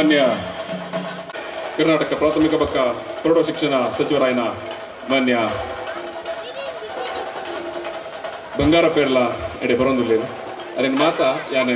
ಮಾನ್ಯ ಕರ್ನಾಟಕ ಪ್ರಾಥಮಿಕ ಪಕ್ಕ ಪ್ರೌಢ ಶಿಕ್ಷಣ ಸಚಿವರಾಯನ ಮಾನ್ಯ ಬಂಗಾರ ಪೇರ್ಲ ಎಡೆ ಬರೋದಿಲ್ಲ ಅದೇನು ಮಾತಾ, ಯಾನೆ.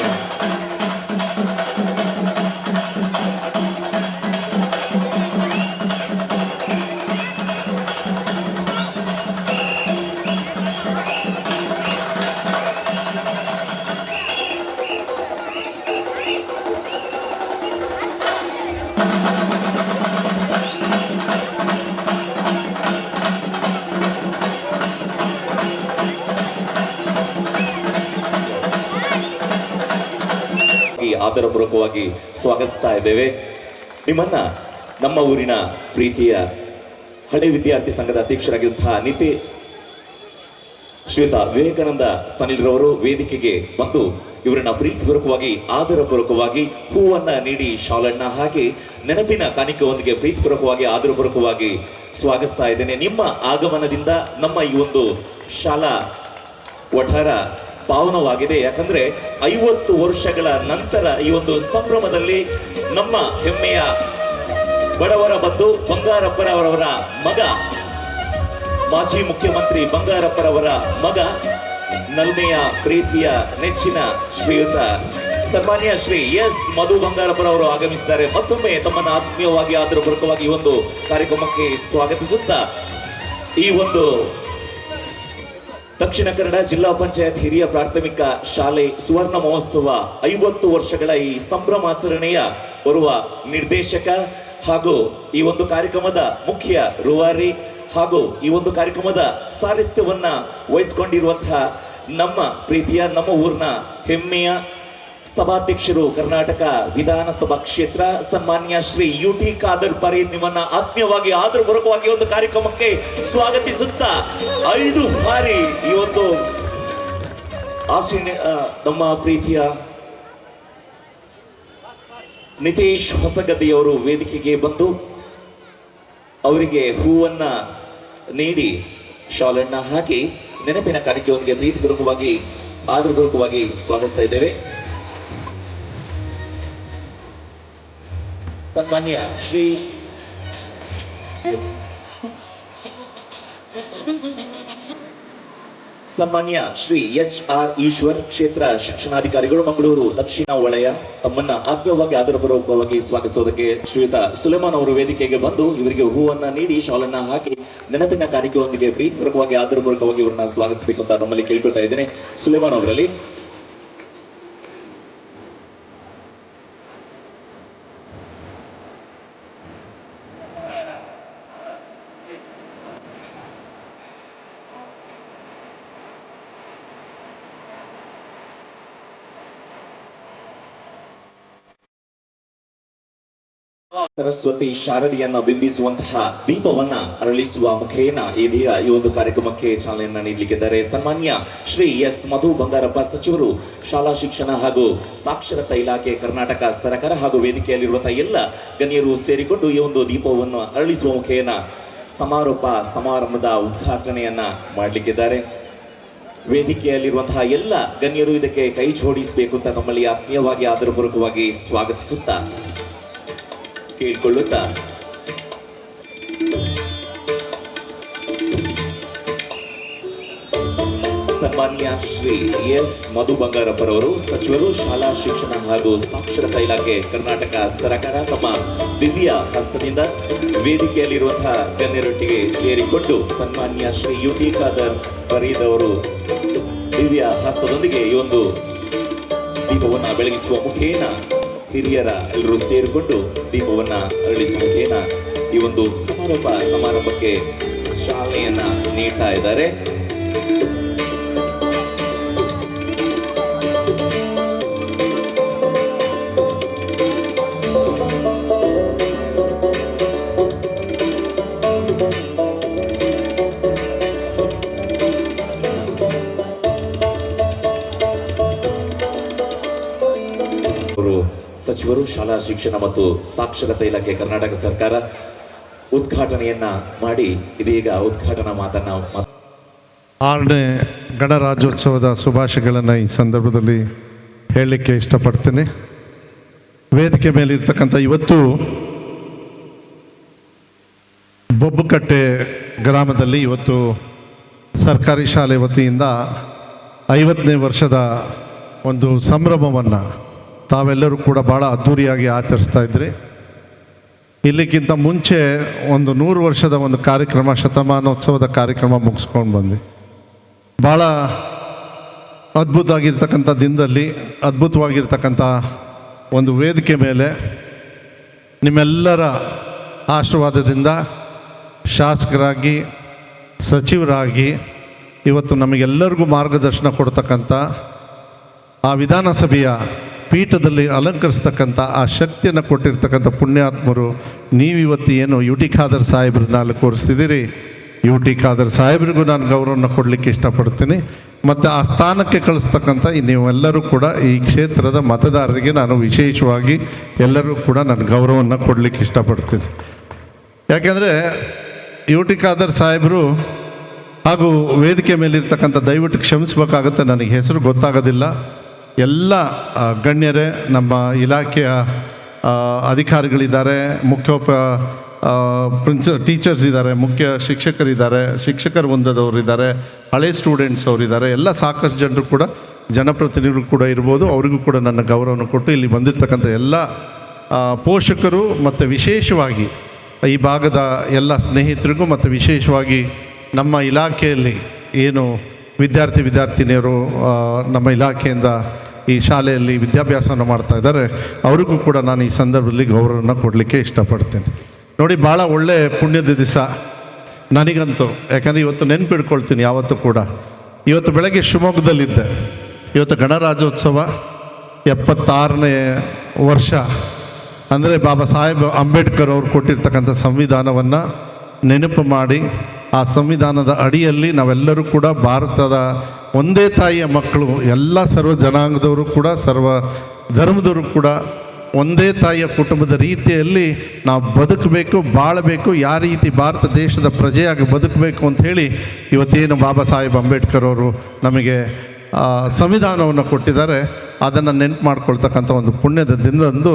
ಆದರಪೂರ್ವಕವಾಗಿ ಸ್ವಾಗತಿಸ್ತಾ ಇದ್ದೇವೆ. ನಿಮ್ಮನ್ನ ನಮ್ಮ ಊರಿನ ಪ್ರೀತಿಯ ಹಳೆ ವಿದ್ಯಾರ್ಥಿ ಸಂಘದ ಅಧ್ಯಕ್ಷರಾಗಿರುವಂತಹ ನಿತಿ ಶ್ವೇತಾ ವಿವೇಕಾನಂದ ಸನಿಲ್ರವರು ವೇದಿಕೆಗೆ ಬಂದು ಇವರನ್ನ ಪ್ರೀತಿಪೂರ್ವಕವಾಗಿ, ಆದರಪೂರ್ವಕವಾಗಿ, ಹೂವನ್ನ ನೀಡಿ ಶಾಲನ್ನ ಹಾಗೆ ನೆನಪಿನ ಕಾಣಿಕೆಯೊಂದಿಗೆ ಪ್ರೀತಿಪೂರ್ವಕವಾಗಿ, ಆದರಪೂರ್ವಕವಾಗಿ ಸ್ವಾಗತಿಸ್ತಾ ಇದ್ದೇನೆ. ನಿಮ್ಮ ಆಗಮನದಿಂದ ನಮ್ಮ ಈ ಒಂದು ಶಾಲಾ ವಠಾರ ಪಾವನವಾಗಿದೆ ಯಾಕಂದ್ರೆ ಐವತ್ತು ವರ್ಷಗಳ ನಂತರ ಈ ಒಂದು ಸಂಭ್ರಮದಲ್ಲಿ ನಮ್ಮ ಹೆಮ್ಮೆಯ ಬಡವರ ಮತ್ತು ಬಂಗಾರಪ್ಪರವರವರ ಮಗ, ಮಾಜಿ ಮುಖ್ಯಮಂತ್ರಿ ಬಂಗಾರಪ್ಪರವರ ಮಗ, ನಲ್ಮೆಯ ಪ್ರೀತಿಯ ನೆಚ್ಚಿನ ಶ್ರೀಯುತ, ಸನ್ಮಾನ್ಯ ಶ್ರೀ ಎಸ್ ಮಧು ಬಂಗಾರಪ್ಪರವರು ಆಗಮಿಸಿದ್ದಾರೆ. ಮತ್ತೊಮ್ಮೆ ತಮ್ಮನ್ನು ಆತ್ಮೀಯವಾಗಿ ಆದರಪೂರ್ವಕವಾಗಿ ಈ ಒಂದು ಕಾರ್ಯಕ್ರಮಕ್ಕೆ ಸ್ವಾಗತಿಸುತ್ತಾ ಈ ಒಂದು ದಕ್ಷಿಣ ಕನ್ನಡ ಜಿಲ್ಲಾ ಪಂಚಾಯತ್ ಹಿರಿಯ ಪ್ರಾಥಮಿಕ ಶಾಲೆ ಸುವರ್ಣ ಮಹೋತ್ಸವ ಐವತ್ತು ವರ್ಷಗಳ ಈ ಸಂಭ್ರಮಾಚರಣೆಯ ಬರುವ ನಿರ್ದೇಶಕ ಹಾಗೂ ಈ ಒಂದು ಕಾರ್ಯಕ್ರಮದ ಮುಖ್ಯ ರೂವಾರಿ ಹಾಗೂ ಈ ಒಂದು ಕಾರ್ಯಕ್ರಮದ ಸಾರಥ್ಯವನ್ನ ವಹಿಸಿಕೊಂಡಿರುವಂತಹ ನಮ್ಮ ಪ್ರೀತಿಯ ನಮ್ಮ ಊರಿನ ಹೆಮ್ಮೆಯ ಸಭಾಧ್ಯಕ್ಷರು ಕರ್ನಾಟಕ ವಿಧಾನಸಭಾ ಕ್ಷೇತ್ರ ಸನ್ಮಾನ್ಯ ಶ್ರೀ ಯು ಟಿ ಖಾದರ್ ಪರಿ ನಿಮ್ಮನ್ನ ಆತ್ಮೀಯವಾಗಿ ಆದರಪೂರ್ವಕವಾಗಿ ಒಂದು ಕಾರ್ಯಕ್ರಮಕ್ಕೆ ಸ್ವಾಗತಿಸುತ್ತಾ ಐದು ಬಾರಿ ಇವತ್ತು ಆಸೀನ ನಮ್ಮ ಪ್ರೀತಿಯ ನಿತೇಶ್ ಹೊಸಗದ್ದೆಯವರು ವೇದಿಕೆಗೆ ಬಂದು ಅವರಿಗೆ ಹೂವನ್ನ ನೀಡಿ ಶಾಲನ್ನ ಹಾಕಿ ನೆನಪಿನ ಕಾರ್ಯಕ್ರಮಕ್ಕೆ ಪ್ರೀತಿಪೂರ್ವಕವಾಗಿ, ಆದರಪೂರ್ವಕವಾಗಿ ಸ್ವಾಗತಿಸ್ತಾ ಇದ್ದೇವೆ. ಸನ್ಮಾನ್ಯ ಶ್ರೀ ಸನ್ಮಾನ್ಯ ಶ್ರೀ ಎಚ್ ಆರ್ ಈಶ್ವರ್ ಕ್ಷೇತ್ರ ಶಿಕ್ಷಣಾಧಿಕಾರಿಗಳು ಮಂಗಳೂರು ದಕ್ಷಿಣ ವಲಯ. ತಮ್ಮನ್ನ ಆತ್ಮೀಯವಾಗಿ ಆಧಾರಪೂರ್ವಕವಾಗಿ ಸ್ವಾಗತಿಸೋದಕ್ಕೆ ಶ್ರೀಯುತ ಸುಲೇಮಾನ್ ಅವರು ವೇದಿಕೆಗೆ ಬಂದು ಇವರಿಗೆ ಹೂವನ್ನ ನೀಡಿ, ಶಾಲನ್ನ ಹಾಕಿ, ನೆನಪಿನ ಕಾರ್ಯಕ್ರಮದೊಂದಿಗೆ ಪ್ರೀತಿಪೂರ್ವಕವಾಗಿ ಆಧಾರಪೂರ್ವಕವಾಗಿ ಇವರನ್ನ ಸ್ವಾಗತಿಸಬೇಕು ಅಂತ ನಮ್ಮಲ್ಲಿ ಕೇಳ್ಕೊಳ್ತಾ ಇದ್ದೇನೆ. ಸುಲೇಮಾನ್ ಅವರಲ್ಲಿ ಸರಸ್ವತಿ ಶಾರದಿಯನ್ನ ಬಿಂಬಿಸುವಂತಹ ದೀಪವನ್ನ ಅರಳಿಸುವ ಮುಖೇನ ಇದೀಗ ಈ ಒಂದು ಕಾರ್ಯಕ್ರಮಕ್ಕೆ ಚಾಲನೆಯನ್ನ ನೀಡಲಿಕ್ಕಿದ್ದಾರೆ. ಸನ್ಮಾನ್ಯ ಶ್ರೀ ಎಸ್ ಮಧು ಬಂಗಾರಪ್ಪ ಸಚಿವರು, ಶಾಲಾ ಶಿಕ್ಷಣ ಹಾಗೂ ಸಾಕ್ಷರತಾ ಇಲಾಖೆ ಕರ್ನಾಟಕ ಸರ್ಕಾರ ಹಾಗೂ ವೇದಿಕೆಯಲ್ಲಿರುವಂತಹ ಎಲ್ಲ ಗಣ್ಯರು ಸೇರಿಕೊಂಡು ಈ ಒಂದು ದೀಪವನ್ನು ಅರಳಿಸುವ ಮುಖೇನ ಸಮಾರೋಪ ಸಮಾರಂಭದ ಉದ್ಘಾಟನೆಯನ್ನ ಮಾಡಲಿಕ್ಕಿದ್ದಾರೆ. ವೇದಿಕೆಯಲ್ಲಿರುವಂತಹ ಎಲ್ಲ ಗಣ್ಯರು ಇದಕ್ಕೆ ಕೈ ಜೋಡಿಸಬೇಕು ಅಂತ ನಮ್ಮಲ್ಲಿ ಆತ್ಮೀಯವಾಗಿ, ಆದರಪೂರ್ವಕವಾಗಿ ಸ್ವಾಗತಿಸುತ್ತಾ ಕೇಳಿಕೊಳ್ಳುತ್ತಾ? ಸನ್ಮಾನ್ಯ ಶ್ರೀ ಎಸ್ ಮಧು ಬಂಗಾರಪ್ಪರವರು ಸಚಿವರು, ಶಾಲಾ ಶಿಕ್ಷಣ ಹಾಗೂ ಸಾಕ್ಷರತಾ ಇಲಾಖೆ ಕರ್ನಾಟಕ ಸರ್ಕಾರ ತಮ್ಮ ದಿವ್ಯ ಹಸ್ತದಿಂದ ವೇದಿಕೆಯಲ್ಲಿರುವಂತಹ ಗಣ್ಯರೊಟ್ಟಿಗೆ ಸೇರಿಕೊಂಡು ಸನ್ಮಾನ್ಯ ಶ್ರೀ ಯು ಖಾದರ್ ಫರೀದ್ ಅವರು ದಿವ್ಯ ಹಸ್ತದೊಂದಿಗೆ ಈ ಒಂದು ದೀಪವನ್ನು ಬೆಳಗಿಸುವ ಮುಖೇನ ಹಿರಿಯರ ಎಲ್ಲರೂ ಸೇರಿಕೊಂಡು ದೀಪವನ್ನ ಅರಳಿಸುವ ಈ ಒಂದು ಸಮಾರೋಪ ಸಮಾರಂಭಕ್ಕೆ ಶಾಲೆಯನ್ನ ನೀಡ್ತಾ ಇದ್ದಾರೆ. ಸಚಿವರು, ಶಾಲಾ ಶಿಕ್ಷಣ ಮತ್ತು ಸಾಕ್ಷರತಾ ಇಲಾಖೆ ಕರ್ನಾಟಕ ಸರ್ಕಾರ ಉದ್ಘಾಟನೆಯನ್ನ ಮಾಡಿ, ಇದೀಗ ಉದ್ಘಾಟನಾ ಮಾತನ್ನ ಮಾತ್- ಆರನೇ ಗಣರಾಜ್ಯೋತ್ಸವದ ಶುಭಾಶಯಗಳನ್ನು ಈ ಸಂದರ್ಭದಲ್ಲಿ ಹೇಳಲಿಕ್ಕೆ ಇಷ್ಟಪಡ್ತೇನೆ. ವೇದಿಕೆ ಮೇಲೆ ಇರ್ತಕ್ಕಂಥ ಇವತ್ತು ಬೊಬ್ಬುಕಟ್ಟೆ ಗ್ರಾಮದಲ್ಲಿ ಇವತ್ತು ಸರ್ಕಾರಿ ಶಾಲೆ ವತಿಯಿಂದ ಐವತ್ತನೇ ವರ್ಷದ ಒಂದು ಸಂಭ್ರಮವನ್ನು ತಾವೆಲ್ಲರೂ ಕೂಡ ಭಾಳ ಅದ್ಧೂರಿಯಾಗಿ ಆಚರಿಸ್ತಾ ಇದ್ರಿ. ಇಲ್ಲಿಗಿಂತ ಮುಂಚೆ ಒಂದು ನೂರು ವರ್ಷದ ಒಂದು ಕಾರ್ಯಕ್ರಮ, ಶತಮಾನೋತ್ಸವದ ಕಾರ್ಯಕ್ರಮ ಮುಗಿಸ್ಕೊಂಡು ಬಂದ್ವಿ. ಭಾಳ ಅದ್ಭುತವಾಗಿರ್ತಕ್ಕಂಥ ದಿನದಲ್ಲಿ ಅದ್ಭುತವಾಗಿರ್ತಕ್ಕಂಥ ಒಂದು ವೇದಿಕೆ ಮೇಲೆ ನಿಮ್ಮೆಲ್ಲರ ಆಶೀರ್ವಾದದಿಂದ ಶಾಸಕರಾಗಿ, ಸಚಿವರಾಗಿ ಇವತ್ತು ನಮಗೆಲ್ಲರಿಗೂ ಮಾರ್ಗದರ್ಶನ ಕೊಡ್ತಕ್ಕಂಥ ಆ ವಿಧಾನಸಭೆಯ ಪೀಠದಲ್ಲಿ ಅಲಂಕರಿಸ್ತಕ್ಕಂಥ ಆ ಶಕ್ತಿಯನ್ನು ಕೊಟ್ಟಿರ್ತಕ್ಕಂಥ ಪುಣ್ಯಾತ್ಮರು, ನೀವಿವತ್ತು ಏನು ಯು ಟಿ ಖಾದರ್ ಸಾಹೇಬ್ರನ್ನ ಅಲ್ಲಿ ಕೂರಿಸ್ತಿದ್ದೀರಿ? ಯು ಖಾದರ್ ಸಾಹೇಬ್ರಿಗೂ ನಾನು ಗೌರವನ ಕೊಡಲಿಕ್ಕೆ ಇಷ್ಟಪಡ್ತೀನಿ. ಮತ್ತು ಆ ಸ್ಥಾನಕ್ಕೆ ಕಳಿಸ್ತಕ್ಕಂಥ ನೀವೆಲ್ಲರೂ ಕೂಡ ಈ ಕ್ಷೇತ್ರದ ಮತದಾರರಿಗೆ ನಾನು ವಿಶೇಷವಾಗಿ ಎಲ್ಲರೂ ಕೂಡ ನಾನು ಗೌರವವನ್ನು ಕೊಡಲಿಕ್ಕೆ ಇಷ್ಟಪಡ್ತೀನಿ. ಯಾಕೆಂದರೆ ಯು ಟಿ ಖಾದರ್ ಸಾಹೇಬರು ಹಾಗೂ ವೇದಿಕೆ ಮೇಲಿರ್ತಕ್ಕಂಥ ದಯವಿಟ್ಟು ಕ್ಷಮಿಸ್ಬೇಕಾಗತ್ತೆ, ನನಗೆ ಹೆಸರು ಗೊತ್ತಾಗೋದಿಲ್ಲ. ಎಲ್ಲ ಗಣ್ಯರೇ, ನಮ್ಮ ಇಲಾಖೆಯ ಅಧಿಕಾರಿಗಳಿದ್ದಾರೆ, ಮುಖ್ಯೋಪ ಪ್ರಿನ್ಸ್, ಟೀಚರ್ಸ್ ಇದ್ದಾರೆ, ಮುಖ್ಯ ಶಿಕ್ಷಕರಿದ್ದಾರೆ, ಶಿಕ್ಷಕರ ಇದ್ದಾರೆ ಹಳೆ ಸ್ಟೂಡೆಂಟ್ಸ್ ಅವರಿದ್ದಾರೆ, ಎಲ್ಲ ಸಾಕಷ್ಟು ಜನರು ಕೂಡ, ಜನಪ್ರತಿನಿಧಿಗಳು ಕೂಡ ಇರ್ಬೋದು, ಅವರಿಗೂ ಕೂಡ ನನ್ನ ಗೌರವವನ್ನು ಕೊಟ್ಟು ಇಲ್ಲಿ ಬಂದಿರತಕ್ಕಂಥ ಎಲ್ಲ ಪೋಷಕರು ಮತ್ತು ವಿಶೇಷವಾಗಿ ಈ ಭಾಗದ ಎಲ್ಲ ಸ್ನೇಹಿತರಿಗೂ ಮತ್ತು ವಿಶೇಷವಾಗಿ ನಮ್ಮ ಇಲಾಖೆಯಲ್ಲಿ ಏನು ವಿದ್ಯಾರ್ಥಿ, ವಿದ್ಯಾರ್ಥಿನಿಯರು ನಮ್ಮ ಇಲಾಖೆಯಿಂದ ಈ ಶಾಲೆಯಲ್ಲಿ ವಿದ್ಯಾಭ್ಯಾಸವನ್ನು ಮಾಡ್ತಾ ಇದ್ದಾರೆ. ಅವರಿಗೂ ಕೂಡ ನಾನು ಈ ಸಂದರ್ಭದಲ್ಲಿ ಗೌರವವನ್ನು ಕೊಡಲಿಕ್ಕೆ ಇಷ್ಟಪಡ್ತೇನೆ. ನೋಡಿ ಭಾಳ ಒಳ್ಳೆ ಪುಣ್ಯದ ದಿವಸ. ನನಗಂತೂ, ಯಾಕಂದರೆ ಇವತ್ತು ನೆನ್ಪಿಡ್ಕೊಳ್ತೀನಿ, ಯಾವತ್ತೂ ಕೂಡ. ಇವತ್ತು ಬೆಳಗ್ಗೆ ಶಿವಮೊಗ್ಗದಲ್ಲಿದ್ದೆ. ಇವತ್ತು ಗಣರಾಜ್ಯೋತ್ಸವ ಎಪ್ಪತ್ತಾರನೇ ವರ್ಷ. ಅಂದರೆ ಬಾಬಾ ಸಾಹೇಬ್ ಅಂಬೇಡ್ಕರ್ ಅವರು ಕೊಟ್ಟಿರ್ತಕ್ಕಂಥ ಸಂವಿಧಾನವನ್ನು ನೆನಪು ಮಾಡಿ, ಆ ಸಂವಿಧಾನದ ಅಡಿಯಲ್ಲಿ ನಾವೆಲ್ಲರೂ ಕೂಡ ಭಾರತದ ಒಂದೇ ತಾಯಿಯ ಮಕ್ಕಳು ಎಲ್ಲ ಸರ್ವ ಜನಾಂಗದವರು ಕೂಡ ಸರ್ವ ಧರ್ಮದವರು ಕೂಡ ಒಂದೇ ತಾಯಿಯ ಕುಟುಂಬದ ರೀತಿಯಲ್ಲಿ ನಾವು ಬದುಕಬೇಕು ಬಾಳಬೇಕು ಯಾವ ರೀತಿ ಭಾರತ ದೇಶದ ಪ್ರಜೆಯಾಗಿ ಬದುಕಬೇಕು ಹೇಳಿ ಇವತ್ತೇನು ಬಾಬಾ ಸಾಹೇಬ್ ಅಂಬೇಡ್ಕರ್ ಅವರು ನಮಗೆ ಸಂವಿಧಾನವನ್ನು ಕೊಟ್ಟಿದ್ದಾರೆ. ಅದನ್ನು ನೆನ್ಪು ಮಾಡ್ಕೊಳ್ತಕ್ಕಂಥ ಒಂದು ಪುಣ್ಯದ ದಿನದಂದು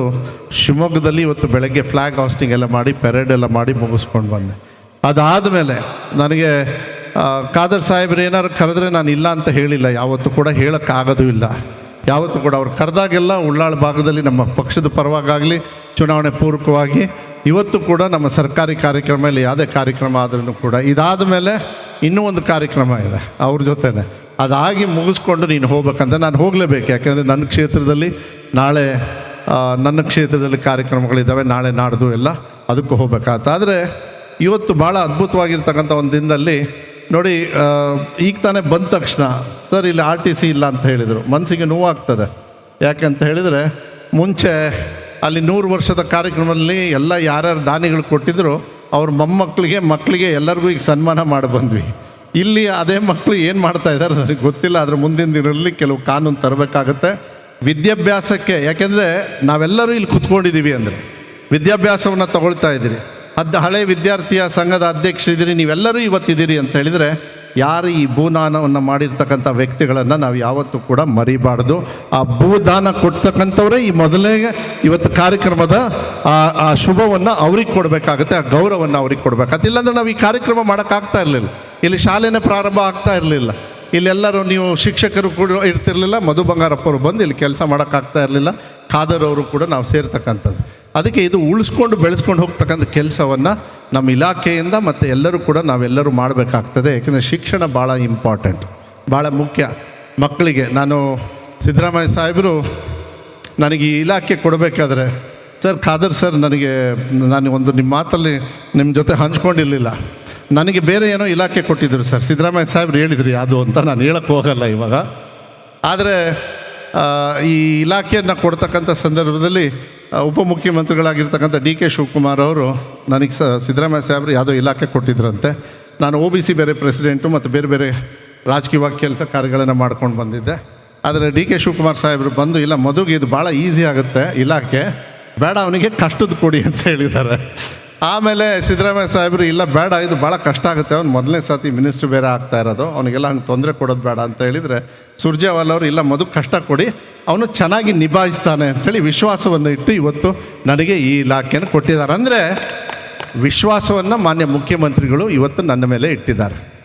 ಶಿವಮೊಗ್ಗದಲ್ಲಿ ಇವತ್ತು ಬೆಳಗ್ಗೆ ಫ್ಲ್ಯಾಗ್ ಹಾಸ್ಟಿಂಗ್ ಎಲ್ಲ ಮಾಡಿ ಪೆರೇಡ್ ಎಲ್ಲ ಮಾಡಿ ಮುಗಿಸ್ಕೊಂಡು ಬಂದೆ. ಅದಾದಮೇಲೆ ನನಗೆ ಆ, ಖಾದರ್ ಸಾಹೇಬ್ರು ಏನಾದ್ರು ಕರೆದ್ರೆ ನಾನು ಇಲ್ಲ ಅಂತ ಹೇಳಿಲ್ಲ. ಯಾವತ್ತೂ ಕೂಡ ಹೇಳೋಕ್ಕಾಗೋದು ಇಲ್ಲ. ಯಾವತ್ತೂ ಕೂಡ ಅವ್ರು ಕರೆದಾಗೆಲ್ಲ ಉಳ್ಳಾಳ ಭಾಗದಲ್ಲಿ ನಮ್ಮ ಪಕ್ಷದ ಪರವಾಗಾಗಲಿ, ಚುನಾವಣೆ ಪೂರ್ವಕವಾಗಿ ಇವತ್ತು ಕೂಡ ನಮ್ಮ ಸರ್ಕಾರಿ ಕಾರ್ಯಕ್ರಮದಲ್ಲಿ ಯಾವುದೇ ಕಾರ್ಯಕ್ರಮ ಆದ್ರೂ ಕೂಡ. ಇದಾದ ಮೇಲೆ ಇನ್ನೂ ಒಂದು ಕಾರ್ಯಕ್ರಮ ಇದೆ, ಅವ್ರ ಜೊತೆನೆ. ಅದಾಗಿ ಮುಗಿಸ್ಕೊಂಡು ನೀನು ಹೋಗ್ಬೇಕಂತ ನಾನು ಹೋಗಲೇಬೇಕು. ಯಾಕೆಂದರೆ ನನ್ನ ಕ್ಷೇತ್ರದಲ್ಲಿ ನಾಳೆ ನನ್ನ ಕ್ಷೇತ್ರದಲ್ಲಿ ಕಾರ್ಯಕ್ರಮಗಳಿದ್ದಾವೆ, ನಾಳೆ ನಾಡ್ದು ಎಲ್ಲ ಅದಕ್ಕೂ ಹೋಗ್ಬೇಕಾಗತ್ತೆ. ಆದರೆ ಇವತ್ತು ಭಾಳ ಅದ್ಭುತವಾಗಿರ್ತಕ್ಕಂಥ ಒಂದು ದಿನದಲ್ಲಿ ನೋಡಿ ಈಗ ತಾನೇ ಬಂದ ತಕ್ಷಣ, ಸರ್, ಇಲ್ಲಿ ಆರ್ ಟಿ ಸಿ ಇಲ್ಲ ಅಂತ ಹೇಳಿದರು. ಮನಸ್ಸಿಗೆ ನೋವಾಗ್ತದೆ. ಯಾಕಂತ ಹೇಳಿದರೆ, ಮುಂಚೆ ಅಲ್ಲಿ ನೂರು ವರ್ಷದ ಕಾರ್ಯಕ್ರಮದಲ್ಲಿ ಎಲ್ಲ ಯಾರ್ಯಾರು ದಾನಿಗಳು ಕೊಟ್ಟಿದ್ರು, ಅವ್ರ ಮೊಮ್ಮಕ್ಕಳಿಗೆ ಮಕ್ಕಳಿಗೆ ಎಲ್ಲರಿಗೂ ಈಗ ಸನ್ಮಾನ ಮಾಡಿ ಬಂದ್ವಿ. ಇಲ್ಲಿ ಅದೇ ಮಕ್ಕಳು ಏನು ಮಾಡ್ತಾ ಇದ್ದಾರೆ ನನಗೆ ಗೊತ್ತಿಲ್ಲ ಅದ್ರ ಮುಂದಿನ ದಿನಗಳಲ್ಲಿ ಕೆಲವು ಕಾನೂನು ತರಬೇಕಾಗತ್ತೆ. ವಿದ್ಯಾಭ್ಯಾಸಕ್ಕೆ, ಯಾಕೆಂದರೆ ನಾವೆಲ್ಲರೂ ಇಲ್ಲಿ ಕುತ್ಕೊಂಡಿದ್ದೀವಿ ಅಂದರೆ, ವಿದ್ಯಾಭ್ಯಾಸವನ್ನು ತಗೊಳ್ತಾ ಇದ್ದೀರಿ. ಅದ ಹಳೆ ವಿದ್ಯಾರ್ಥಿಯ ಸಂಘದ ಅಧ್ಯಕ್ಷರಿದ್ದೀರಿ ನೀವೆಲ್ಲರೂ ಇವತ್ತಿದ್ದೀರಿ ಅಂತ ಹೇಳಿದರೆ, ಯಾರು ಈ ಭೂದಾನವನ್ನು ಮಾಡಿರ್ತಕ್ಕಂಥ ವ್ಯಕ್ತಿಗಳನ್ನು ನಾವು ಯಾವತ್ತೂ ಕೂಡ ಮರಿಬಾರ್ದು. ಆ ಭೂದಾನ ಕೊಡ್ತಕ್ಕಂಥವರೇ ಈ ಮೊದಲನೇ ಇವತ್ತು ಕಾರ್ಯಕ್ರಮದ, ಆ ಆ ಶುಭವನ್ನು ಅವ್ರಿಗೆ ಕೊಡಬೇಕಾಗುತ್ತೆ, ಆ ಗೌರವವನ್ನು ಅವ್ರಿಗೆ ಕೊಡಬೇಕಾಗುತ್ತೆ. ಇಲ್ಲಾಂದ್ರೆ ನಾವು ಈ ಕಾರ್ಯಕ್ರಮ ಮಾಡೋಕ್ಕಾಗ್ತಾ ಇರಲಿಲ್ಲ. ಇಲ್ಲಿ ಶಾಲೆನೇ ಪ್ರಾರಂಭ ಆಗ್ತಾ ಇರಲಿಲ್ಲ. ಇಲ್ಲೆಲ್ಲರೂ ನೀವು ಶಿಕ್ಷಕರು ಕೂಡ ಇರ್ತಿರಲಿಲ್ಲ, ಮಧು ಬಂಗಾರಪ್ಪರು ಬಂದು ಇಲ್ಲಿ ಕೆಲಸ ಮಾಡೋಕ್ಕಾಗ್ತಾ ಇರಲಿಲ್ಲ, ಖಾದರ್ ಅವರು ಕೂಡ ನಾವು ಸೇರ್ತಕ್ಕಂಥದ್ದು. ಅದಕ್ಕೆ ಇದು ಉಳಿಸ್ಕೊಂಡು ಬೆಳೆಸ್ಕೊಂಡು ಹೋಗ್ತಕ್ಕಂಥ ಕೆಲಸವನ್ನು ನಮ್ಮ ಇಲಾಖೆಯಿಂದ ಮತ್ತು ಎಲ್ಲರೂ ಕೂಡ ನಾವೆಲ್ಲರೂ ಮಾಡಬೇಕಾಗ್ತದೆ, ಯಾಕೆಂದರೆ ಶಿಕ್ಷಣ ಭಾಳ ಇಂಪಾರ್ಟೆಂಟ್ ಭಾಳ ಮುಖ್ಯ. ಮಕ್ಕಳಿಗೆ ನಾನು ಸಿದ್ದರಾಮಯ್ಯ ಸಾಹೇಬರು ನನಗೆ ಈ ಇಲಾಖೆ ಕೊಡಬೇಕಾದ್ರೆ, ಸರ್ ಖಾದರ್ ಸರ್ ನನಗೆ, ನಾನು ಒಂದು ನಿಮ್ಮ ಮಾತಲ್ಲಿ ನಿಮ್ಮ ಜೊತೆ ಹಂಚ್ಕೊಂಡಿರಲಿಲ್ಲ. ನನಗೆ ಬೇರೆ ಏನೋ ಇಲಾಖೆ ಕೊಟ್ಟಿದ್ದರು ಸರ್. ಸಿದ್ದರಾಮಯ್ಯ ಸಾಹೇಬ್ರು ಹೇಳಿದ್ರಿ ಅದು ಅಂತ ನಾನು ಹೇಳಕ್ಕೆ ಹೋಗಲ್ಲ ಇವಾಗ. ಆದರೆ ಈ ಇಲಾಖೆಯನ್ನು ಕೊಡ್ತಕ್ಕಂಥ ಸಂದರ್ಭದಲ್ಲಿ ಉಪಮುಖ್ಯಮಂತ್ರಿಗಳಾಗಿರ್ತಕ್ಕಂಥ ಡಿ ಕೆ ಶಿವಕುಮಾರ್ ಅವರು ನನಗೆ ಸ, ಸಿದ್ದರಾಮಯ್ಯ ಸಾಹೇಬ್ರು ಯಾವುದೋ ಇಲಾಖೆ ಕೊಟ್ಟಿದ್ರಂತೆ. ನಾನು ಒ ಬಿ ಸಿ ಬೇರೆ ಪ್ರೆಸಿಡೆಂಟು ಮತ್ತು ಬೇರೆ ಬೇರೆ ರಾಜಕೀಯವಾಗಿ ಕೆಲಸ ಕಾರ್ಯಗಳನ್ನು ಮಾಡ್ಕೊಂಡು ಬಂದಿದ್ದೆ. ಆದರೆ ಡಿ ಕೆ ಶಿವಕುಮಾರ್ ಸಾಹೇಬರು ಬಂದು, ಇಲ್ಲ ಮದುಗೆ ಇದು ಭಾಳ ಈಸಿ ಆಗುತ್ತೆ ಇಲಾಖೆ, ಬೇಡ ಅವನಿಗೆ ಕಷ್ಟದ ಕೊಡಿ ಅಂತ ಹೇಳಿದ್ದಾರೆ. ಆಮೇಲೆ ಸಿದ್ದರಾಮಯ್ಯ ಸಾಹೇಬರು, ಇಲ್ಲ, ಬೇಡ, ಇದು ಭಾಳ ಕಷ್ಟ ಆಗುತ್ತೆ. ಅವ್ನು ಮೊದಲನೇ ಸತಿ ಮಿನಿಸ್ಟ್ರ್ ಬೇರೆ ಆಗ್ತಾ ಇರೋದು. ಅವನಿಗೆಲ್ಲ ಹಂಗೆ ತೊಂದರೆ ಕೊಡೋದು ಬೇಡ. ಅಂತ ಹೇಳಿದರೆ, ಸುರ್ಜೇವಾಲ್ ಅವರು, ಇಲ್ಲ, ಮಧು ಕಷ್ಟ ಕೊಡಿ. ಅವನು ಚೆನ್ನಾಗಿ ನಿಭಾಯಿಸ್ತಾನೆ. ಅಂಥೇಳಿ ವಿಶ್ವಾಸವನ್ನು ಇಟ್ಟು ಇವತ್ತು ನನಗೆ ಈ ಇಲಾಖೆಯನ್ನು ಕೊಟ್ಟಿದ್ದಾರೆ. ಅಂದರೆ ವಿಶ್ವಾಸವನ್ನು ಮಾನ್ಯ ಮುಖ್ಯಮಂತ್ರಿಗಳು ಇವತ್ತು ನನ್ನ ಮೇಲೆ ಇಟ್ಟಿದ್ದಾರೆ.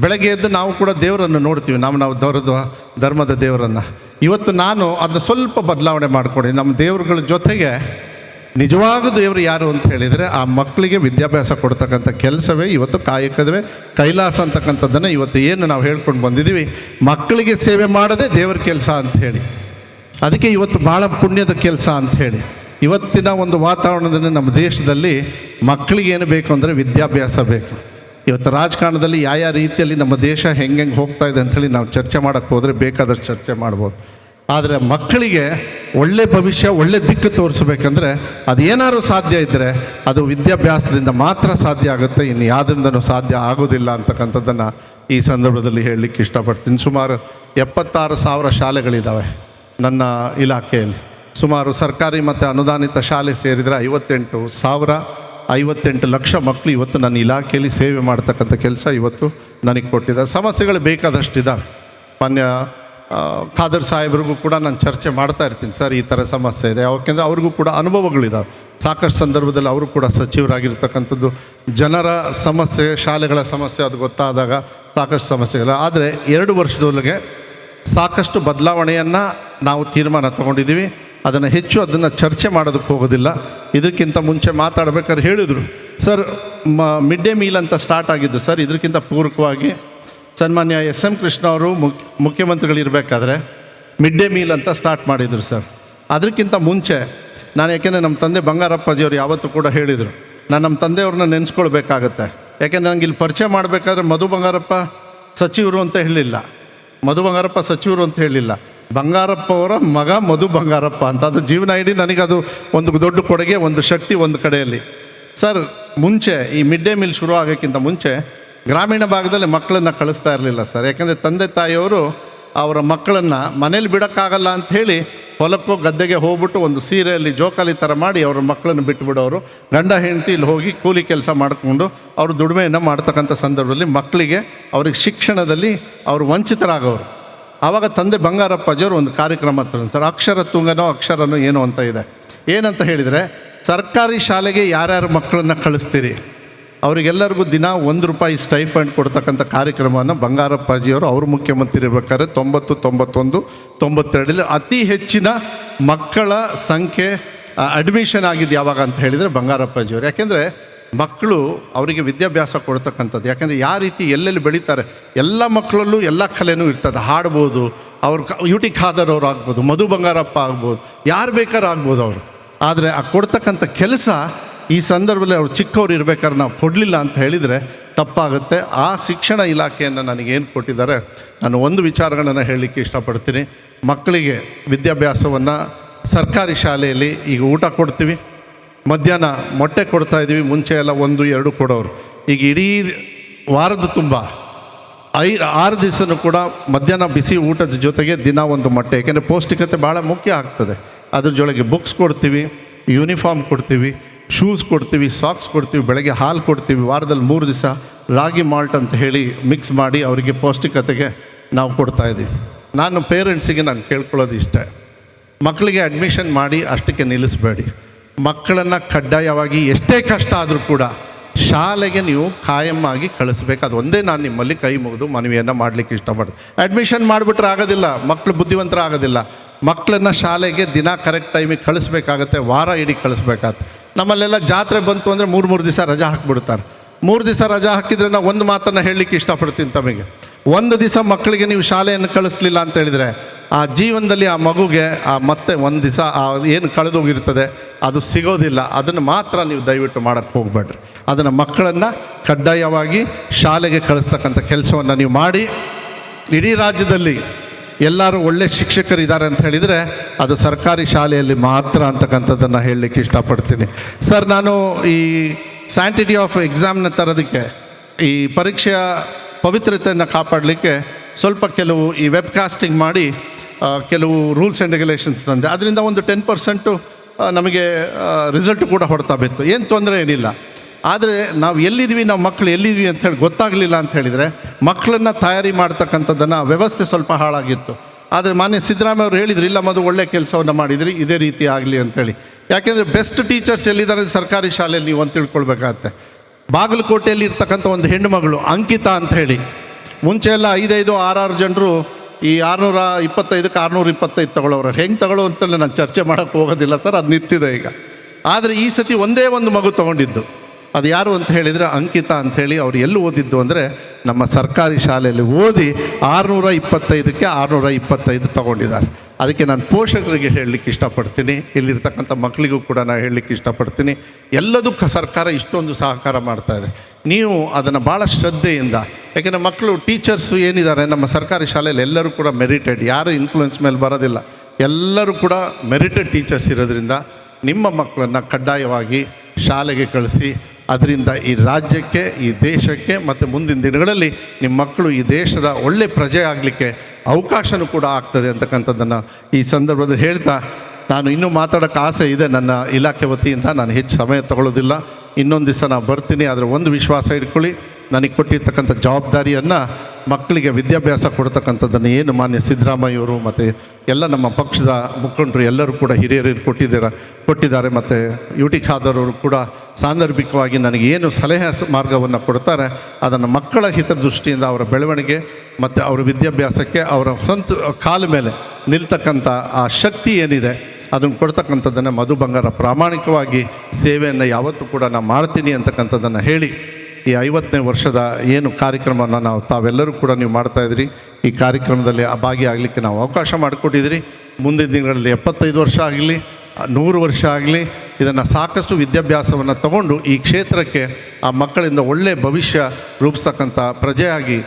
ಬೆಳಗ್ಗೆ ಎದ್ದು ನಾವು ಕೂಡ ದೇವರನ್ನು ನೋಡ್ತೀವಿ. ನಾವು ನಾವು ದೌರದ ಧರ್ಮದ ದೇವರನ್ನು. ಇವತ್ತು ನಾನು ಅದನ್ನ ಸ್ವಲ್ಪ ಬದಲಾವಣೆ ಮಾಡಿಕೊಡಿ. ನಮ್ಮ ದೇವರುಗಳ ಜೊತೆಗೆ ನಿಜವಾದ ದೇವರು ಯಾರು ಅಂತ ಹೇಳಿದರೆ ಆ ಮಕ್ಕಳಿಗೆ ವಿದ್ಯಾಭ್ಯಾಸ ಕೊಡ್ತಕ್ಕಂಥ ಕೆಲಸವೇ ಇವತ್ತು ಕಾಯಕದವೇ, ಕೈಲಾಸ ಅಂತಕ್ಕಂಥದ್ದನ್ನು ಇವತ್ತು ಏನು ನಾವು ಹೇಳ್ಕೊಂಡು ಬಂದಿದ್ದೀವಿ. ಮಕ್ಕಳಿಗೆ ಸೇವೆ ಮಾಡದೆ ದೇವರ ಕೆಲಸ ಅಂತ ಹೇಳಿ. ಅದಕ್ಕೆ ಇವತ್ತು ಭಾಳ ಪುಣ್ಯದ ಕೆಲಸ ಅಂತ ಹೇಳಿ. ಇವತ್ತಿನ ಒಂದು ವಾತಾವರಣದಲ್ಲಿ ನಮ್ಮ ದೇಶದಲ್ಲಿ ಮಕ್ಕಳಿಗೆ ಏನು ಬೇಕು ಅಂದರೆ ವಿದ್ಯಾಭ್ಯಾಸ ಬೇಕು. ಇವತ್ತು ರಾಜಕಾರಣದಲ್ಲಿ ಯಾವ ಯಾವ ರೀತಿಯಲ್ಲಿ ನಮ್ಮ ದೇಶ ಹೆಂಗೆ ಹೋಗ್ತಾ ಇದೆ ಅಂಥೇಳಿ ನಾವು ಚರ್ಚೆ ಮಾಡೋಕ್ಕೆ ಹೋದರೆ ಬೇಕಾದಷ್ಟು ಚರ್ಚೆ ಮಾಡ್ಬೋದು. ಆದರೆ ಮಕ್ಕಳಿಗೆ ಒಳ್ಳೆ ಭವಿಷ್ಯ, ಒಳ್ಳೆ ದಿಕ್ಕು ತೋರಿಸ್ಬೇಕಂದ್ರೆ ಅದೇನಾದ್ರು ಸಾಧ್ಯ ಇದ್ದರೆ ಅದು ವಿದ್ಯಾಭ್ಯಾಸದಿಂದ ಮಾತ್ರ ಸಾಧ್ಯ ಆಗುತ್ತೆ. ಇನ್ನು ಯಾವುದರಿಂದನೂ ಸಾಧ್ಯ ಆಗೋದಿಲ್ಲ ಅಂತಕ್ಕಂಥದ್ದನ್ನು ಈ ಸಂದರ್ಭದಲ್ಲಿ ಹೇಳಲಿಕ್ಕೆ ಇಷ್ಟಪಡ್ತೀನಿ. ಸುಮಾರು ಎಪ್ಪತ್ತಾರು ಸಾವಿರ ಶಾಲೆಗಳಿದ್ದಾವೆ ನನ್ನ ಇಲಾಖೆಯಲ್ಲಿ. ಸುಮಾರು ಸರ್ಕಾರಿ ಮತ್ತು ಅನುದಾನಿತ ಶಾಲೆ ಸೇರಿದರೆ ಐವತ್ತೆಂಟು ಸಾವಿರ, ಐವತ್ತೆಂಟು ಲಕ್ಷ ಮಕ್ಕಳು ಇವತ್ತು ನನ್ನ ಇಲಾಖೆಯಲ್ಲಿ ಸೇವೆ ಮಾಡ್ತಕ್ಕಂಥ ಕೆಲಸ ಇವತ್ತು ನನಗೆ ಕೊಟ್ಟಿದ್ದಾರೆ. ಸಮಸ್ಯೆಗಳು ಬೇಕಾದಷ್ಟಿದ್ದಾವೆ ಮಾನ್ಯ ಖಾದರ್ ಸಾಹೇಬ್ರಿಗೂ ಕೂಡ ನಾನು ಚರ್ಚೆ ಮಾಡ್ತಾ ಇರ್ತೀನಿ. ಸರ್, ಈ ಥರ ಸಮಸ್ಯೆ ಇದೆ. ಯಾಕೆಂದರೆ ಅವ್ರಿಗೂ ಕೂಡ ಅನುಭವಗಳಿದ್ದಾವೆ ಸಾಕಷ್ಟು ಸಂದರ್ಭದಲ್ಲಿ ಅವರು ಕೂಡ ಸಚಿವರಾಗಿರ್ತಕ್ಕಂಥದ್ದು. ಜನರ ಸಮಸ್ಯೆ, ಶಾಲೆಗಳ ಸಮಸ್ಯೆ ಅದು ಗೊತ್ತಾದಾಗ ಸಾಕಷ್ಟು ಸಮಸ್ಯೆಗಳು ಆದರೆ ಎರಡು ವರ್ಷದೊಳಗೆ ಸಾಕಷ್ಟು ಬದಲಾವಣೆಯನ್ನು ನಾವು ತೀರ್ಮಾನ ತಗೊಂಡಿದ್ದೀವಿ. ಅದನ್ನು ಹೆಚ್ಚು ಅದನ್ನು ಚರ್ಚೆ ಮಾಡೋದಕ್ಕೆ ಹೋಗೋದಿಲ್ಲ. ಇದಕ್ಕಿಂತ ಮುಂಚೆ ಮಾತಾಡ್ಬೇಕಾದ್ರೆ ಹೇಳಿದರು. ಸರ್, ಮ, ಮಿಡ್ ಡೇ ಮೀಲ್ ಅಂತ ಸ್ಟಾರ್ಟ್ ಆಗಿದ್ದು ಸರ್, ಇದಕ್ಕಿಂತ ಪೂರಕವಾಗಿ ಸನ್ಮಾನ್ಯ ಎಸ್ ಎಂ ಕೃಷ್ಣ ಅವರು ಮುಖ್ಯ ಮುಖ್ಯಮಂತ್ರಿಗಳಿರಬೇಕಾದ್ರೆ ಮಿಡ್ ಡೇ ಮೀಲ್ ಅಂತ ಸ್ಟಾರ್ಟ್ ಮಾಡಿದರು ಸರ್. ಅದಕ್ಕಿಂತ ಮುಂಚೆ ನಾನು ಯಾಕೆಂದರೆ ನಮ್ಮ ತಂದೆ ಬಂಗಾರಪ್ಪಾಜಿಯವರು ಯಾವತ್ತೂ ಕೂಡ ಹೇಳಿದರು, ನಾನು ನಮ್ಮ ತಂದೆಯವ್ರನ್ನ ನೆನೆಸ್ಕೊಳ್ಬೇಕಾಗತ್ತೆ. ಯಾಕೆಂದರೆ ನನಗೆ ಇಲ್ಲಿ ಪರಿಚಯ ಮಾಡಬೇಕಾದ್ರೆ ಮಧು ಬಂಗಾರಪ್ಪ ಸಚಿವರು ಅಂತ ಹೇಳಿಲ್ಲ. ಮಧು ಬಂಗಾರಪ್ಪ ಸಚಿವರು ಅಂತ ಹೇಳಿಲ್ಲ. ಬಂಗಾರಪ್ಪ ಅವರ ಮಗ ಮಧು ಬಂಗಾರಪ್ಪ ಅಂತ. ಅದು ಜೀವನ ಇಡೀ ನನಗದು ಒಂದು ದೊಡ್ಡ ಕೊಡುಗೆ, ಒಂದು ಶಕ್ತಿ ಒಂದು ಕಡೆಯಲ್ಲಿ. ಸರ್, ಮುಂಚೆ ಈ ಮಿಡ್ ಡೇ ಮೀಲ್ ಶುರು ಆಗೋಕ್ಕಿಂತ ಮುಂಚೆ ಗ್ರಾಮೀಣ ಭಾಗದಲ್ಲಿ ಮಕ್ಕಳನ್ನು ಕಳಿಸ್ತಾ ಇರಲಿಲ್ಲ ಸರ್. ಯಾಕಂದರೆ ತಂದೆ ತಾಯಿಯವರು ಅವರ ಮಕ್ಕಳನ್ನು ಮನೇಲಿ ಬಿಡೋಕ್ಕಾಗಲ್ಲ ಅಂತ ಹೇಳಿ ಹೊಲಕ್ಕೋ ಗದ್ದೆಗೆ ಹೋಗ್ಬಿಟ್ಟು ಒಂದು ಸೀರೆಯಲ್ಲಿ ಜೋಕಾಲಿ ಥರ ಮಾಡಿ ಅವ್ರ ಮಕ್ಕಳನ್ನು ಬಿಟ್ಟುಬಿಡೋರು ಗಂಡ ಹೆಂಡತಿ ಇಲ್ಲಿ ಹೋಗಿ ಕೂಲಿ ಕೆಲಸ ಮಾಡಿಕೊಂಡು ಅವರು ದುಡಿಮೆಯನ್ನು ಮಾಡ್ತಕ್ಕಂಥ ಸಂದರ್ಭದಲ್ಲಿ ಮಕ್ಕಳಿಗೆ ಅವ್ರಿಗೆ ಶಿಕ್ಷಣದಲ್ಲಿ ಅವರು ವಂಚಿತರಾಗೋರು. ಆವಾಗ ತಂದೆ ಬಂಗಾರಪ್ಪಾಜಿಯವರು ಒಂದು ಕಾರ್ಯಕ್ರಮ ತರ ಸರ್, ಅಕ್ಷರ ತುಂಗನೋ ಅಕ್ಷರನೋ ಏನೋ ಅಂತ ಇದೆ. ಏನಂತ ಹೇಳಿದರೆ, ಸರ್ಕಾರಿ ಶಾಲೆಗೆ ಯಾರ್ಯಾರು ಮಕ್ಕಳನ್ನು ಕಳಿಸ್ತೀರಿ? ಅವರಿಗೆಲ್ಲರಿಗೂ ದಿನ ಒಂದು ರೂಪಾಯಿ ಸ್ಟೈಫಂಡ್ ಕೊಡ್ತಕ್ಕಂಥ ಕಾರ್ಯಕ್ರಮವನ್ನು ಬಂಗಾರಪ್ಪಾಜಿಯವರು, ಅವರು ಮುಖ್ಯಮಂತ್ರಿ ಇರಬೇಕಾದ್ರೆ ತೊಂಬತ್ತು, ತೊಂಬತ್ತೊಂದು ತೊಂಬತ್ತೆರಡರಲ್ಲಿ ಅತಿ ಹೆಚ್ಚಿನ ಮಕ್ಕಳ ಸಂಖ್ಯೆ ಅಡ್ಮಿಷನ್ ಆಗಿದ್ದು ಯಾವಾಗ ಅಂತ ಹೇಳಿದರೆ ಬಂಗಾರಪ್ಪಾಜಿಯವರು. ಯಾಕೆಂದರೆ ಮಕ್ಕಳು ಅವರಿಗೆ ವಿದ್ಯಾಭ್ಯಾಸ ಕೊಡ್ತಕ್ಕಂಥದ್ದು. ಯಾಕೆಂದರೆ ಯಾವ ರೀತಿ ಎಲ್ಲೆಲ್ಲಿ ಬೆಳೀತಾರೆ, ಎಲ್ಲ ಮಕ್ಕಳಲ್ಲೂ ಎಲ್ಲ ಕಲೆನೂ ಇರ್ತದೆ. ಹಾಡ್ಬೋದು, ಅವ್ರು ಯೂಟಿ ಟಿ ಖಾದರ್ ಅವ್ರು ಆಗ್ಬೋದು, ಮಧು ಬಂಗಾರಪ್ಪ ಆಗ್ಬೋದು, ಯಾರು ಬೇಕಾದ್ರೂ ಆಗ್ಬೋದು ಅವರು. ಆದರೆ ಆ ಕೊಡ್ತಕ್ಕಂಥ ಕೆಲಸ ಈ ಸಂದರ್ಭದಲ್ಲಿ ಅವ್ರು ಚಿಕ್ಕವ್ರು ಇರ್ಬೇಕಾದ್ರೆ ನಾವು ಕೊಡಲಿಲ್ಲ ಅಂತ ಹೇಳಿದರೆ ತಪ್ಪಾಗುತ್ತೆ. ಆ ಶಿಕ್ಷಣ ಇಲಾಖೆಯನ್ನು ನನಗೇನು ಕೊಟ್ಟಿದ್ದಾರೆ, ನಾನು ಒಂದು ವಿಚಾರಗಳನ್ನು ಹೇಳಲಿಕ್ಕೆ ಇಷ್ಟಪಡ್ತೀನಿ. ಮಕ್ಕಳಿಗೆ ವಿದ್ಯಾಭ್ಯಾಸವನ್ನು ಸರ್ಕಾರಿ ಶಾಲೆಯಲ್ಲಿ ಈಗ ಊಟ ಕೊಡ್ತೀವಿ, ಮಧ್ಯಾಹ್ನ ಮೊಟ್ಟೆ ಕೊಡ್ತಾ ಇದ್ದೀವಿ, ಮುಂಚೆ ಎಲ್ಲ ಒಂದು, ಎರಡು ಕೊಡೋರು. ಈಗ ಇಡೀ ವಾರದ ತುಂಬ, ಐ, ಆರು ದಿವಸನೂ ಕೂಡ ಮಧ್ಯಾಹ್ನ ಬಿಸಿ ಊಟದ ಜೊತೆಗೆ ದಿನ ಒಂದು ಮೊಟ್ಟೆ, ಏಕೆಂದರೆ ಪೌಷ್ಟಿಕತೆ ಭಾಳ ಮುಖ್ಯ ಆಗ್ತದೆ. ಅದ್ರ ಜೊತೆಗೆ ಬುಕ್ಸ್ ಕೊಡ್ತೀವಿ ಯೂನಿಫಾರ್ಮ್ ಕೊಡ್ತೀವಿ. ಶೂಸ್ ಕೊಡ್ತೀವಿ ಸಾಕ್ಸ್ ಕೊಡ್ತೀವಿ, ಬೆಳಗ್ಗೆ ಹಾಲು ಕೊಡ್ತೀವಿ, ವಾರದಲ್ಲಿ ಮೂರು ದಿವಸ ರಾಗಿ ಮಾಲ್ಟ್ ಅಂತ ಹೇಳಿ ಮಿಕ್ಸ್ ಮಾಡಿ ಅವರಿಗೆ ಪೌಷ್ಟಿಕತೆಗೆ ನಾವು ಕೊಡ್ತಾ ಇದ್ದೀವಿ. ನಾನು ಪೇರೆಂಟ್ಸಿಗೆ ನಾನು ಕೇಳ್ಕೊಳ್ಳೋದು ಇಷ್ಟ. ಮಕ್ಕಳಿಗೆ ಅಡ್ಮಿಷನ್ ಮಾಡಿ ಅಷ್ಟಕ್ಕೆ ನಿಲ್ಲಿಸಬೇಡಿ. ಮಕ್ಕಳನ್ನು ಕಡ್ಡಾಯವಾಗಿ ಎಷ್ಟೇ ಕಷ್ಟ ಆದರೂ ಕೂಡ ಶಾಲೆಗೆ ನೀವು ಆಗಿ ಕಳಿಸ್ಬೇಕು. ಅದು ಒಂದೇ ನಾನು ನಿಮ್ಮಲ್ಲಿ ಕೈ ಮುಗಿದು ಮನವಿಯನ್ನು ಮಾಡಲಿಕ್ಕೆ ಇಷ್ಟಪಡ್ತೀನಿ. ಅಡ್ಮಿಷನ್ ಮಾಡಿಬಿಟ್ರೆ ಆಗೋದಿಲ್ಲ ಮಕ್ಕಳು ಬುದ್ಧಿವಂತರ ಆಗೋದಿಲ್ಲ ಮಕ್ಕಳನ್ನ ಶಾಲೆಗೆ ದಿನ ಕರೆಕ್ಟ್ ಟೈಮಿಗೆ ಕಳಿಸ್ಬೇಕಾಗತ್ತೆ, ವಾರ ಇಡೀ ಕಳಿಸ್ಬೇಕಾಗತ್ತೆ. ನಮ್ಮಲ್ಲೆಲ್ಲ ಜಾತ್ರೆ ಬಂತು ಅಂದರೆ ಮೂರು ಮೂರು ದಿವಸ ರಜಾ ಹಾಕ್ಬಿಡ್ತಾರೆ. ಮೂರು ದಿವಸ ರಜಾ ಹಾಕಿದರೆ ನಾವು ಒಂದು ಮಾತನ್ನು ಹೇಳಲಿಕ್ಕೆ ಇಷ್ಟಪಡ್ತೀನಿ ತಮಗೆ. ಒಂದು ದಿವಸ ಮಕ್ಕಳಿಗೆ ನೀವು ಶಾಲೆಯನ್ನು ಕಳಿಸ್ಲಿಲ್ಲ ಅಂತ ಹೇಳಿದರೆ, ಆ ಜೀವನದಲ್ಲಿ ಆ ಮಗುಗೆ ಆ ಮತ್ತೆ ಒಂದು ದಿವಸ ಆ ಏನು ಕಳೆದೋಗಿರ್ತದೆ, ಅದು ಸಿಗೋದಿಲ್ಲ. ಅದನ್ನು ಮಾತ್ರ ನೀವು ದಯವಿಟ್ಟು ಮಾಡೋಕ್ಕೆ ಹೋಗಬೇಡ್ರಿ. ಅದನ್ನು ಮಕ್ಕಳನ್ನು ಕಡ್ಡಾಯವಾಗಿ ಶಾಲೆಗೆ ಕಳಿಸ್ತಕ್ಕಂಥ ಕೆಲಸವನ್ನು ನೀವು ಮಾಡಿ. ಇಡೀ ರಾಜ್ಯದಲ್ಲಿ ಎಲ್ಲರೂ ಒಳ್ಳೆ ಶಿಕ್ಷಕರಿದ್ದಾರೆ ಅಂತ ಹೇಳಿದರೆ ಅದು ಸರ್ಕಾರಿ ಶಾಲೆಯಲ್ಲಿ ಮಾತ್ರ ಅಂತಕ್ಕಂಥದ್ದನ್ನು ಹೇಳಲಿಕ್ಕೆ ಇಷ್ಟಪಡ್ತೀನಿ. ಸರ್, ನಾನು ಈ ಸ್ಯಾಂಟಿಟಿ ಆಫ್ ಎಕ್ಸಾಮ್ನ ತರೋದಕ್ಕೆ, ಈ ಪರೀಕ್ಷೆಯ ಪವಿತ್ರತೆಯನ್ನು ಕಾಪಾಡಲಿಕ್ಕೆ ಸ್ವಲ್ಪ ಕೆಲವು ಈ ವೆಬ್ ಕಾಸ್ಟಿಂಗ್ ಮಾಡಿ ಕೆಲವು ರೂಲ್ಸ್ ಆ್ಯಂಡ್ ರೆಗ್ಯುಲೇಷನ್ಸ್ ತಂದೆ. ಅದರಿಂದ ಒಂದು ಟೆನ್ ಪರ್ಸೆಂಟು ನಮಗೆ ರಿಸಲ್ಟ್ ಕೂಡ ಹೊಡ್ತಾ ಬಿತ್ತು. ಏನು ತೊಂದರೆ ಏನಿಲ್ಲ. ಆದರೆ ನಾವು ಎಲ್ಲಿದ್ವಿ ನಾವು ಮಕ್ಕಳು ಎಲ್ಲಿದ್ವಿ ಅಂತ ಹೇಳಿ ಗೊತ್ತಾಗಲಿಲ್ಲ ಅಂತ ಹೇಳಿದರೆ ಮಕ್ಕಳನ್ನು ತಯಾರಿ ಮಾಡ್ತಕ್ಕಂಥದ್ದನ್ನು ವ್ಯವಸ್ಥೆ ಸ್ವಲ್ಪ ಹಾಳಾಗಿತ್ತು. ಆದರೆ ಮಾನ್ಯ ಸಿದ್ದರಾಮಯ್ಯ ಅವರು ಹೇಳಿದರು, ಇಲ್ಲ ಮದು ಒಳ್ಳೆ ಕೆಲಸವನ್ನು ಮಾಡಿದ್ರಿ, ಇದೇ ರೀತಿ ಆಗಲಿ ಅಂತೇಳಿ ಯಾಕೆಂದರೆ ಬೆಸ್ಟ್ ಟೀಚರ್ಸ್ ಎಲ್ಲಿದ್ದಾರೆ ಸರ್ಕಾರಿ ಶಾಲೆಯಲ್ಲಿ ನೀವು ಅಂತ ತಿಳ್ಕೊಳ್ಬೇಕಾಗತ್ತೆ. ಬಾಗಲಕೋಟೆಯಲ್ಲಿ ಇರ್ತಕ್ಕಂಥ ಒಂದು ಹೆಣ್ಣುಮಗಳು ಅಂಕಿತಾ ಅಂತ ಹೇಳಿ. ಮುಂಚೆ ಎಲ್ಲ ಐದೈದು, ಆರಾರು ಜನರು ಈ ಆರುನೂರ ಇಪ್ಪತ್ತೈದಕ್ಕೆ ಆರುನೂರ ಇಪ್ಪತ್ತೈದು ತಗೊಳ್ಳೋರು ಹೆಂಗೆ ತಗೊಳ್ಳೋ ಅಂತಲೇ ನಾನು ಚರ್ಚೆ ಮಾಡೋಕ್ಕೆ ಹೋಗೋದಿಲ್ಲ ಸರ್, ಅದು ನಿಂತಿದೆ ಈಗ. ಆದರೆ ಈ ಸತಿ ಒಂದೇ ಒಂದು ಮಗು ತೊಗೊಂಡಿದ್ದು. ಅದು ಯಾರು ಅಂತ ಹೇಳಿದರೆ ಅಂಕಿತ ಅಂಥೇಳಿ ಅವ್ರು ಎಲ್ಲಿ ಓದಿದ್ದು ಅಂದರೆ ನಮ್ಮ ಸರ್ಕಾರಿ ಶಾಲೆಯಲ್ಲಿ ಓದಿ ಆರುನೂರ ಇಪ್ಪತ್ತೈದಕ್ಕೆ ಆರುನೂರ ಇಪ್ಪತ್ತೈದು ತಗೊಂಡಿದ್ದಾರೆ. ಅದಕ್ಕೆ ನಾನು ಪೋಷಕರಿಗೆ ಹೇಳಲಿಕ್ಕೆ ಇಷ್ಟಪಡ್ತೀನಿ. ಇಲ್ಲಿರ್ತಕ್ಕಂಥ ಮಕ್ಕಳಿಗೂ ಕೂಡ ನಾನು ಹೇಳಲಿಕ್ಕೆ ಇಷ್ಟಪಡ್ತೀನಿ. ಎಲ್ಲದಕ್ಕೂ ಸರ್ಕಾರ ಇಷ್ಟೊಂದು ಸಹಕಾರ ಮಾಡ್ತಾ ಇದೆ. ನೀವು ಅದನ್ನು ಭಾಳ ಶ್ರದ್ಧೆಯಿಂದ, ಯಾಕೆಂದರೆ ಮಕ್ಕಳು ಟೀಚರ್ಸು ಏನಿದ್ದಾರೆ, ನಮ್ಮ ಸರ್ಕಾರಿ ಶಾಲೆಯಲ್ಲಿ ಎಲ್ಲರೂ ಕೂಡ ಮೆರಿಟೆಡ್ ಯಾರು ಇನ್ಫ್ಲುಯೆನ್ಸ್ ಮೇಲೆ ಬರೋದಿಲ್ಲ. ಎಲ್ಲರೂ ಕೂಡ ಮೆರಿಟೆಡ್ ಟೀಚರ್ಸ್ ಇರೋದ್ರಿಂದ ನಿಮ್ಮ ಮಕ್ಕಳನ್ನು ಕಡ್ಡಾಯವಾಗಿ ಶಾಲೆಗೆ ಕಳಿಸಿ ಅದರಿಂದ ಈ ರಾಜ್ಯಕ್ಕೆ, ಈ ದೇಶಕ್ಕೆ ಮತ್ತು ಮುಂದಿನ ದಿನಗಳಲ್ಲಿ ನಿಮ್ಮ ಮಕ್ಕಳು ಈ ದೇಶದ ಒಳ್ಳೆ ಪ್ರಜೆ ಆಗಲಿಕ್ಕೆ ಅವಕಾಶನೂ ಕೂಡ ಆಗ್ತದೆ ಅಂತಕ್ಕಂಥದ್ದನ್ನು ಈ ಸಂದರ್ಭದಲ್ಲಿ ಹೇಳ್ತಾ, ನಾನು ಇನ್ನೂ ಮಾತಾಡೋಕ್ಕೆ ಆಸೆ ಇದೆ ನನ್ನ ಇಲಾಖೆ ವತಿಯಿಂದ, ನಾನು ಹೆಚ್ಚು ಸಮಯ ತಗೊಳ್ಳೋದಿಲ್ಲ. ಇನ್ನೊಂದು ದಿವಸ ನಾನು ಬರ್ತೀನಿ, ಆದರೆ ಒಂದು ವಿಶ್ವಾಸ ಇಟ್ಕೊಳ್ಳಿ. ನನಗೆ ಕೊಟ್ಟಿರ್ತಕ್ಕಂಥ ಜವಾಬ್ದಾರಿಯನ್ನು ಮಕ್ಕಳಿಗೆ ವಿದ್ಯಾಭ್ಯಾಸ ಕೊಡ್ತಕ್ಕಂಥದ್ದನ್ನು ಏನು ಮಾನ್ಯ ಸಿದ್ದರಾಮಯ್ಯವರು ಮತ್ತು ಎಲ್ಲ ನಮ್ಮ ಪಕ್ಷದ ಮುಖಂಡರು ಎಲ್ಲರೂ ಕೂಡ ಹಿರಿಯರು ಕೊಟ್ಟಿದ್ದೀರ ಕೊಟ್ಟಿದ್ದಾರೆ. ಮತ್ತು ಯು ಟಿ ಖಾದರ್ ಅವರು ಕೂಡ ಸಾಂದರ್ಭಿಕವಾಗಿ ನನಗೆ ಏನು ಸಲಹೆ ಮಾರ್ಗವನ್ನು ಕೊಡ್ತಾರೆ, ಅದನ್ನು ಮಕ್ಕಳ ಹಿತದೃಷ್ಟಿಯಿಂದ ಅವರ ಬೆಳವಣಿಗೆ ಮತ್ತು ಅವರ ವಿದ್ಯಾಭ್ಯಾಸಕ್ಕೆ ಅವರ ಸ್ವಂತ ಕಾಲ ಮೇಲೆ ನಿಲ್ತಕ್ಕಂಥ ಆ ಶಕ್ತಿ ಏನಿದೆ, ಅದನ್ನು ಕೊಡ್ತಕ್ಕಂಥದ್ದನ್ನು ಮಧು ಬಂಗಾರ ಪ್ರಾಮಾಣಿಕವಾಗಿ ಸೇವೆಯನ್ನು ಯಾವತ್ತೂ ಕೂಡ ನಾನು ಮಾಡ್ತೀನಿ ಅಂತಕ್ಕಂಥದ್ದನ್ನು ಹೇಳಿ ಈ ಐವತ್ತನೇ ವರ್ಷದ ಏನು ಕಾರ್ಯಕ್ರಮವನ್ನು ನಾವು ತಾವೆಲ್ಲರೂ ಕೂಡ ನೀವು ಮಾಡ್ತಾಯಿದ್ರಿ ಈ ಕಾರ್ಯಕ್ರಮದಲ್ಲಿ ಆ ಭಾಗಿಯಾಗಲಿಕ್ಕೆ ನಾವು ಅವಕಾಶ ಮಾಡಿಕೊಟ್ಟಿದ್ದೀರಿ ಮುಂದಿನ ದಿನಗಳಲ್ಲಿ ಎಪ್ಪತ್ತೈದು ವರ್ಷ ಆಗಲಿ, ನೂರು ವರ್ಷ ಆಗಲಿ, ಇದನ್ನು ಸಾಕಷ್ಟು ವಿದ್ಯಾಭ್ಯಾಸವನ್ನು ತಗೊಂಡು ಈ ಕ್ಷೇತ್ರಕ್ಕೆ ಆ ಮಕ್ಕಳಿಂದ ಒಳ್ಳೆಯ ಭವಿಷ್ಯ ರೂಪಿಸ್ತಕ್ಕಂಥ ಪ್ರಜೆಯಾಗಿ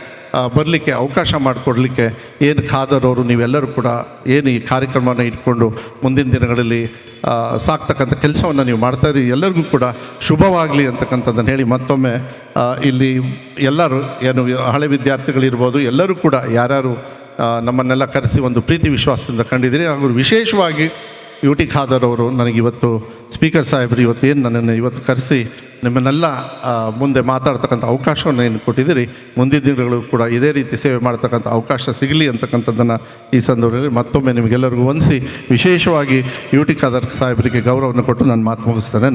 ಬರಲಿಕ್ಕೆ ಅವಕಾಶ ಮಾಡಿಕೊಡ್ಲಿಕ್ಕೆ ಏನು ಖಾದರ್ ನೀವೆಲ್ಲರೂ ಕೂಡ ಏನು ಈ ಕಾರ್ಯಕ್ರಮವನ್ನು ಇಟ್ಕೊಂಡು ಮುಂದಿನ ದಿನಗಳಲ್ಲಿ ಸಾಕ್ತಕ್ಕಂಥ ಕೆಲಸವನ್ನು ನೀವು ಮಾಡ್ತಾ ಇದ್ದೀವಿ ಎಲ್ಲರಿಗೂ ಕೂಡ ಶುಭವಾಗಲಿ ಅಂತಕ್ಕಂಥದ್ದನ್ನು ಹೇಳಿ ಮತ್ತೊಮ್ಮೆ ಇಲ್ಲಿ ಎಲ್ಲರೂ ಏನು ಹಳೆ ವಿದ್ಯಾರ್ಥಿಗಳಿರ್ಬೋದು, ಎಲ್ಲರೂ ಕೂಡ ಯಾರ್ಯಾರು ನಮ್ಮನ್ನೆಲ್ಲ ಕರೆಸಿ ಒಂದು ಪ್ರೀತಿ ವಿಶ್ವಾಸದಿಂದ ಕಂಡಿದ್ದೀರಿ. ಹಾಗೂ ವಿಶೇಷವಾಗಿ ಯು ಟಿ ಖಾದರ್ ಅವರು ನನಗಿವತ್ತು ಸ್ಪೀಕರ್ ಸಾಹೇಬರು ಇವತ್ತು ಏನು ನನ್ನನ್ನು ಇವತ್ತು ಕರೆಸಿ ನಿಮ್ಮನ್ನೆಲ್ಲ ಮುಂದೆ ಮಾತಾಡ್ತಕ್ಕಂಥ ಅವಕಾಶವನ್ನು ಏನು ಕೊಟ್ಟಿದ್ದೀರಿ? ಮುಂದಿನ ದಿನಗಳು ಕೂಡ ಇದೇ ರೀತಿ ಸೇವೆ ಮಾಡ್ತಕ್ಕಂಥ ಅವಕಾಶ ಸಿಗಲಿ ಅಂತಕ್ಕಂಥದ್ದನ್ನು ಈ ಸಂದರ್ಭದಲ್ಲಿ ಮತ್ತೊಮ್ಮೆ ನಿಮಗೆಲ್ಲರಿಗೂ ವಂದಿಸಿ ವಿಶೇಷವಾಗಿ ಯುಟಿ ಖಾದರ್ ಸಾಹೇಬರಿಗೆ ಗೌರವವನ್ನು ಕೊಟ್ಟು ನಾನು ಮಾತು ಮುಗಿಸ್ತೇನೆ.